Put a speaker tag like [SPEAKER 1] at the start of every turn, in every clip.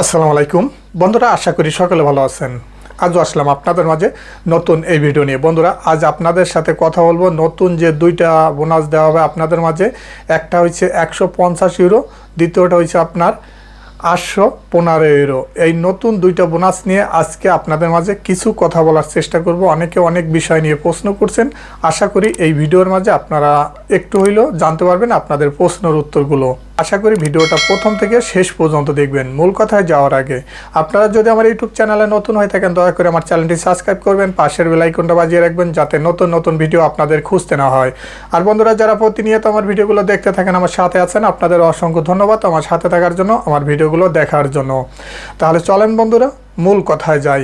[SPEAKER 1] আসসালামু আলাইকুম। বন্ধুরা, আশা করি সকলে ভালো আছেন। আজও আসলাম আপনাদের মাঝে নতুন এই ভিডিও নিয়ে। বন্ধুরা, আজ আপনাদের সাথে কথা বলব নতুন যে দুইটা বোনাস দেওয়া হবে আপনাদের মাঝে। একটা হচ্ছে একশো পঞ্চাশ ইউরো, দ্বিতীয়টা হচ্ছে আপনার আটশো পনেরো ইউরো এই নতুন দুইটা বোনাস নিয়ে আজকে আপনাদের মাঝে কিছু কথা বলার চেষ্টা করব। অনেকে অনেক বিষয় নিয়ে প্রশ্ন করছেন। আশা করি এই ভিডিওর মাঝে আপনারা একটু হইলেও জানতে পারবেন আপনাদের প্রশ্নের উত্তরগুলো। আশা করি ভিডিওটা প্রথম থেকে শেষ পর্যন্ত দেখবেন। মূল কথায় যাওয়ার আগে, আপনারা যদি আমার ইউটিউব চ্যানেলে নতুন হয়ে থাকেন, দয়া করে আমার চ্যানেলটি সাবস্ক্রাইব করবেন, পাশের বেলাইকনটা বাজিয়ে রাখবেন যাতে নতুন নতুন ভিডিও আপনাদের খুঁজতে না হয়। আর বন্ধুরা, যারা প্রতিনিয়ত আমার ভিডিওগুলো দেখতে থাকেন, আমার সাথে আছেন, আপনাদের অসংখ্য ধন্যবাদ। আমার সাথে থাকার জন্য আমার ভিডিওগুলো দেখার জন্য। তাহলে চলেন বন্ধুরা মূল কথায় যাই।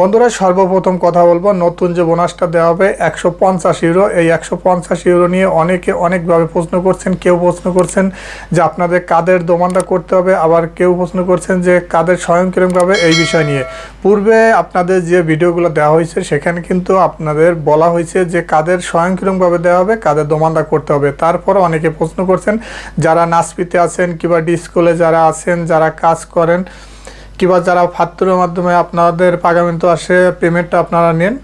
[SPEAKER 1] বন্ধুরা, সর্বপ্রথম কথা বলব, নতুন যে বোনাসটা দেওয়া হবে, একশো পঞ্চাশ ইউরো। এই একশো পঞ্চাশ ইউরো নিয়ে অনেকে অনেকভাবে প্রশ্ন করছেন, কেউ প্রশ্ন করছেন যে আপনাদের কাদের দোমানটা করতে হবে, আবার কেউ প্রশ্ন করছেন যে কাদের স্বয়ংক্রিয়ভাবে এই বিষয় নিয়ে। পূর্বে আপনাদের যে ভিডিওগুলো দেওয়া হয়েছে, সেখানে কিন্তু আপনাদের বলা হয়েছে যে কাদের স্বয়ংক্রিয়ভাবে দেওয়া হবে, কাদের দোমানটা করতে হবে। তারপর অনেকে প্রশ্ন করছেন, যারা নাচপিতে আছেন কিংবা ডিস্কুলে যারা আছেন, যারা কাজ করেন কিংবা যারা ফাত্তুরের মাধ্যমে আপনাদের পাগামিন্ত আসে, পেমেন্টটা আপনারা নেন।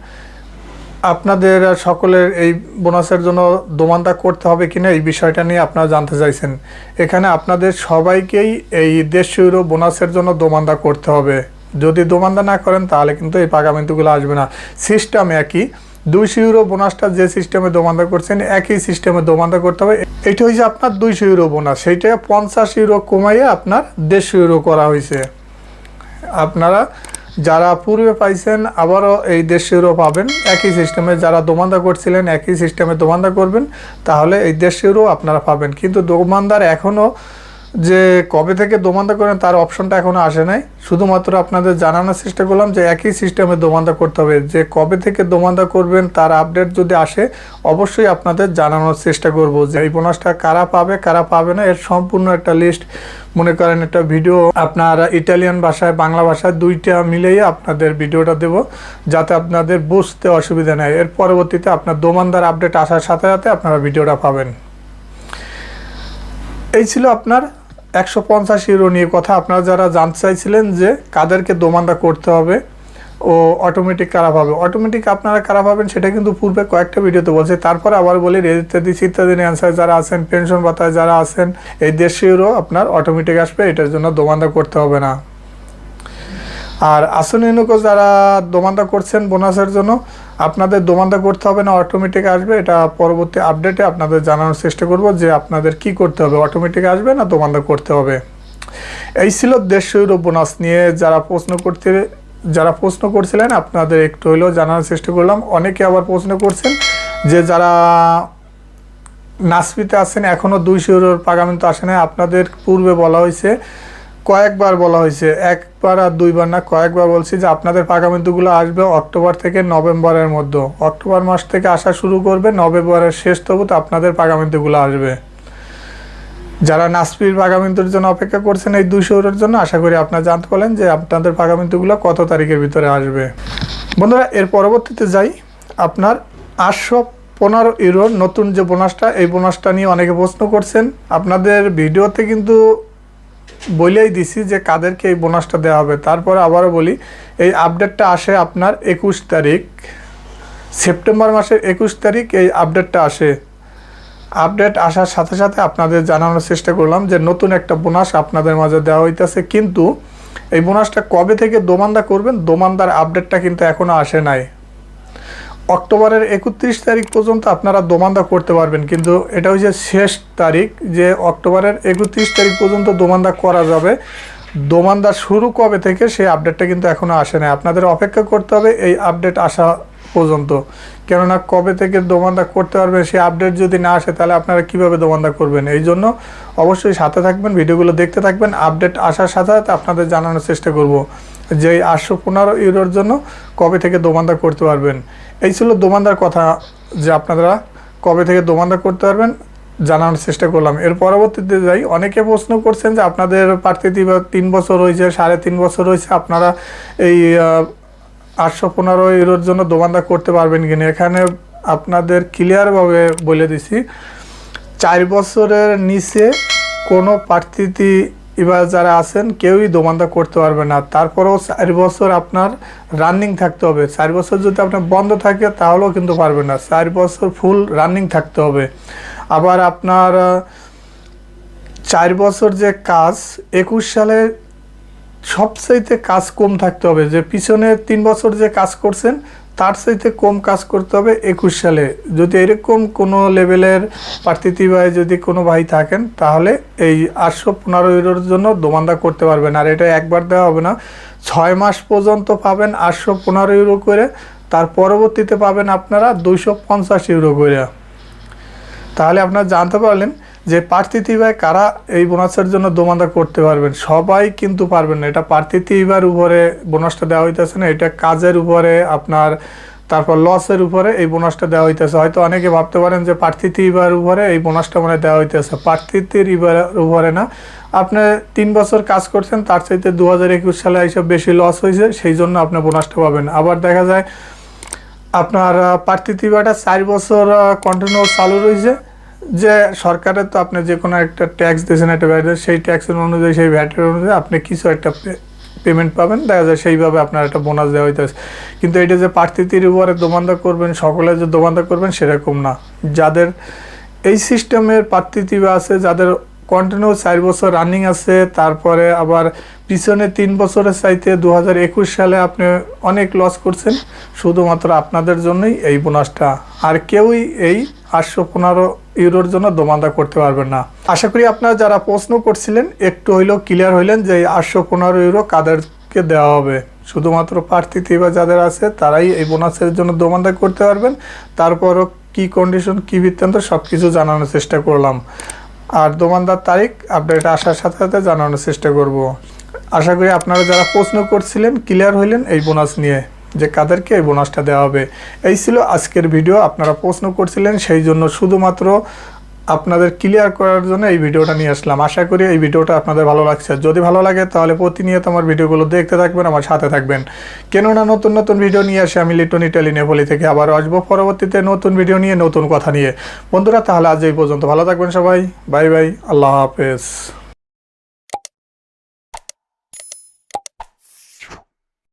[SPEAKER 1] আপনাদের সকলের এই বোনাসের জন্য দোমানটা করতে হবে কিনা এই বিষয়টা নিয়ে আপনারা জানতে চাইছেন। এখানে আপনাদের সবাইকেই এই ইউরো বোনাসের জন্য দোমানদা করতে হবে। যদি দোমানদা না করেন, তাহলে কিন্তু এই পাগামিন্তুগুলো আসবে না। সিস্টেম একই। দুইশো ইউরো বোনাসটা যে সিস্টেমে দোমানদা করছেন, একই সিস্টেমে দোমানদা করতে হবে। এটা হচ্ছে আপনার দুইশো ইউরো বোনাস। সেইটা পঞ্চাশ ইউরো কমাইয়ে আপনার দেড়শো ইউরো করা হয়েছে আপনারা যারা পূর্বে পাইছেন, আবারও এই দেশেরও পাবেন। একই সিস্টেমে যারা দোমান্দা করছিলেন, একই সিস্টেমে দোমান্দা করবেন, তাহলে এই দেশেরও আপনারা পাবেন। কিন্তু দোমানদার এখনও যে কবে থেকে দোমানদা করেন তার অপশনটা এখনও আসে নাই। শুধুমাত্র আপনাদের জানানোর চেষ্টা করলাম যে একই সিস্টেমে দোমানদা করতে হবে। যে কবে থেকে দোমানদা করবেন তার আপডেট যদি আসে, অবশ্যই আপনাদের জানানোর চেষ্টা করব যে এই বোনাসটা কারা পাবে কারা পাবে না, এর সম্পূর্ণ একটা লিস্ট মনে করেন একটা ভিডিও আপনার ইটালিয়ান ভাষায়, বাংলা ভাষায় দুইটা মিলেই আপনাদের ভিডিওটা দেব, যাতে আপনাদের বুঝতে অসুবিধা নেই। এর পরবর্তীতে আপনার দোমানদার আপডেট আসার সাথে সাথে আপনারা ভিডিওটা পাবেন। এই ছিল আপনার একশো পঞ্চাশ ইউরো নিয়ে কথা আপনারা যারা জানতে চাইছিলেন যে কাদেরকে দোমানদা করতে হবে ও অটোমেটিক কারা পাবে? অটোমেটিক আপনারা কারা পাবেন সেটা কিন্তু পূর্বে কয়েকটা ভিডিওতে বলছে। তারপরে আবার বলি ইত্যাদি ইত্যাদি অ্যান্সার যারা আছেন পেনশন ভাতায় যারা আছেন, এই দেড়শো ইউরো আপনার অটোমেটিক আসবে, এটার জন্য দোমানদা করতে হবে না। আর আসনিনুকো যারা দোমানদা করছেন বোনাসের জন্য আপনাদের দোমানদা করতে হবে না অটোমেটিক আসবে, এটা পরবর্তী আপডেটে আপনাদের জানানোর চেষ্টা করব যে আপনাদের কি করতে হবে। অটোমেটিক আসবে না, দোমানদা করতে হবে? এই ছিল দেড়শো ইউরো বোনাস নিয়ে যারা প্রশ্ন করতে, যারা প্রশ্ন করছিলেন, আপনাদের একটু হলেও জানানোর চেষ্টা করলাম। অনেকে আবার প্রশ্ন করছেন যে যারা নাসপিতে আছেন এখনও দুইশো ইউরোর পাগামিন্ত আসে না আপনাদের পূর্বে বলা হয়েছে কয়েকবার বলা হয়েছে, একবার আর দুইবার না, কয়েকবার বলছি যে আপনাদের পাগামিন্তুগুলো আসবে অক্টোবর থেকে নভেম্বরের মধ্যে। অক্টোবর মাস থেকে আসা শুরু করবে, নভেম্বরের শেষ তবুত আপনাদের পাগামিন্তুগুলো আসবে। যারা নাসপির পাগামিন্তুর জন্য অপেক্ষা করছেন এই দুইশো ইউরোর জন্য, আশা করি আপনারা জানতে পারলেন যে আপনাদের পাগামিন্তুগুলো কত তারিখের ভিতরে আসবে। বন্ধুরা, এর পরবর্তীতে যাই। আপনার আটশো পনেরো ইউরোর নতুন যে বোনাসটা, এই বোনাসটা নিয়ে অনেকে প্রশ্ন করছেন। আপনাদের ভিডিওতে কিন্তু বলেই দিছি যে কাদেরকে এই বোনাসটা দেওয়া হবে। তারপরে আবারও বলি, এই আপডেটটা আসে আপনার একুশ তারিখ, সেপ্টেম্বর মাসের একুশ তারিখ এই আপডেটটা আসে। আপডেট আসার সাথে সাথে আপনাদের জানানোর চেষ্টা করলাম যে নতুন একটা বোনাস আপনাদের মাঝে দেওয়া হইতেছে। কিন্তু এই বোনাসটা কবে থেকে দোমানদা করবেন, দোমানদার আপডেটটা কিন্তু এখনও আসে নাই। অক্টোবরের একত্রিশ তারিখ পর্যন্ত আপনারা দোমান্দা করতে পারবেন, কিন্তু এটা হচ্ছে শেষ তারিখ যে অক্টোবরের একত্রিশ তারিখ পর্যন্ত দোমান্দা করা যাবে। দোমান্দা শুরু কবে থেকে, সেই আপডেটটা কিন্তু এখনও আসে না আপনাদের অপেক্ষা করতে হবে, এই আপডেট আসা পর্যন্ত। কেননা কবে থেকে দোমানদা করতে পারবেন সেই আপডেট যদি না আসে, তাহলে আপনারা কীভাবে দোমানদা করবেন? এই জন্য অবশ্যই সাথে থাকবেন, ভিডিওগুলো দেখতে থাকবেন আপডেট আসার সাথে সাথে আপনাদের জানানোর চেষ্টা করব যে আটশো পনেরো ইউরোর জন্য কবে থেকে দোমানদা করতে পারবেন। এই ছিল দোমানদার কথা যে আপনারা কবে থেকে দোমানদা করতে পারবেন জানানোর চেষ্টা করলাম। এর পরবর্তীতে যাই, অনেকে প্রশ্ন করছেন যে আপনাদের প্রার্থী তিন বছর হয়েছে, সাড়ে তিন বছর হয়েছে, আপনারা এই আটশো পনেরো ইউরোর জন্য দোমান্দা করতে পারবেন কিনা? এখানে আপনাদের ক্লিয়ারভাবে বলে দিছি। চার বছরের নিচে কোনো প্রার্থী এবার যারা আছেন, কেউই দোমান্দা করতে পারবে না। তারপরেও চার বছর আপনার রানিং থাকতে হবে। চার বছর যদি আপনার বন্ধ থাকে, তাহলেও কিন্তু পারবে না। চার বছর ফুল রানিং থাকতে হবে। আবার আপনার চার বছর যে কাজ, একুশ সালে সবচাইতে কাজ কম থাকতে হবে। যে পিছনে তিন বছর যে কাজ করছেন, তার চাইতে কম কাজ করতে হবে একুশ সালে। যদি এরকম কোনো লেভেলের প্রার্থী যদি কোনো ভাই থাকেন, তাহলে এই আটশো পনেরো ইউরোর জন্য দোমান্দা করতে পারবেন। আর এটা একবার দেওয়া হবে না। ছয় মাস পর্যন্ত পাবেন আটশো পনেরো ইউরো করে। তার পরবর্তীতে পাবেন আপনারা দুইশো পঞ্চাশ ইউরো করে। তাহলে আপনারা জানতে পারলেন যে প্রার্থী ভাই কারা এই বোনাসের জন্য দোমাদা করতে পারবেন? সবাই কিন্তু পারবেন না। এটা প্রার্থী ভাইয়ের উপরে বোনাসটা দেওয়া হইতেছে না। এটা কাজের উপরে আপনার, তারপর লসের উপরে এই বোনাসটা দেওয়া হইতেছে। হয়তো অনেকে ভাবতে পারেন যে প্রার্থী ইবার উপরে এই বোনাসটা মানে দেওয়া হইতেছে। প্রার্থীর ইবার উপরে না। আপনি তিন বছর কাজ করছেন, তার চাইতে দু হাজার একুশ সালে এইসব বেশি লস হয়েছে সেই জন্য আপনি বোনাসটা পাবেন আবার দেখা যায়, আপনার প্রার্থীতিবাটা চার বছর কন্টিনিউ চালু রয়েছে যে সরকারের তো আপনি যে কোনো একটা ট্যাক্স দিয়েছেন একটা ভ্যাট সেই ট্যাক্সের অনুযায়ী, সেই ভ্যাটের অনুযায়ী আপনি কিছু একটা পেমেন্ট পাবেন। দেখা যায় সেইভাবে আপনার একটা বোনাস দেওয়া হইতেছে। কিন্তু এটা যে প্রার্থীতির উপরে দোমান্দা করবেন, সকলে যে দোমান্দা করবেন, সেরকম না। যাদের এই সিস্টেমের প্রার্থী আছে, যাদের কন্টিনিউ চার বছর রানিং আছে, তারপরে আবার পিছনে তিন বছরের চাইতে দু হাজার একুশ সালে আপনি অনেক লস করছেন, শুধুমাত্র আপনাদের জন্যই এই বোনাসটা আর কেউই এই আটশো পনেরো ইউরোর জন্য দোমান্দা করতে পারবেন না। আশা করি আপনারা যারা প্রশ্ন করছিলেন, একটু হইলেও ক্লিয়ার হইলেন যে আটশো পনেরো ইউরো কাদেরকে দেওয়া হবে। শুধুমাত্র প্রার্থী বা যাদের আছে, তারাই এই বোনাসের জন্য দোমান্দা করতে পারবেন। তারপরও কি কন্ডিশন কি বৃত্তান্ত সব কিছু জানানোর চেষ্টা করলাম। আর দোমানদার তারিখ আপডেট আসার সাথে সাথে জানানোর চেষ্টা করব। আশা করি আপনারা যারা প্রশ্ন করছিলেন ক্লিয়ার হইলেন এই বোনাস নিয়ে। যে কাদেরকে এই বোনাসটা দেওয়া হবে। এই ছিল আজকের ভিডিও আপনারা প্রশ্ন করছিলেন, সেই জন্য শুধুমাত্র আপনাদের ক্লিয়ার করার জন্য এই ভিডিওটা নিয়ে আসলাম। আশা করি এই ভিডিওটা আপনাদের ভালো লাগছে। যদি ভালো লাগে, তাহলে প্রতিনিয়ত আমার ভিডিওগুলো দেখতে থাকবেন, আমার সাথে থাকবেন। কেননা নতুন নতুন ভিডিও নিয়ে আসে আমি লিটন ইটালি নেপলি থেকে আবার আসব পরবর্তীতে নতুন ভিডিও নিয়ে, নতুন কথা নিয়ে। বন্ধুরা, তাহলে আজ এই পর্যন্ত। ভালো থাকবেন সবাই। Bye bye. আল্লাহ হাফেজ।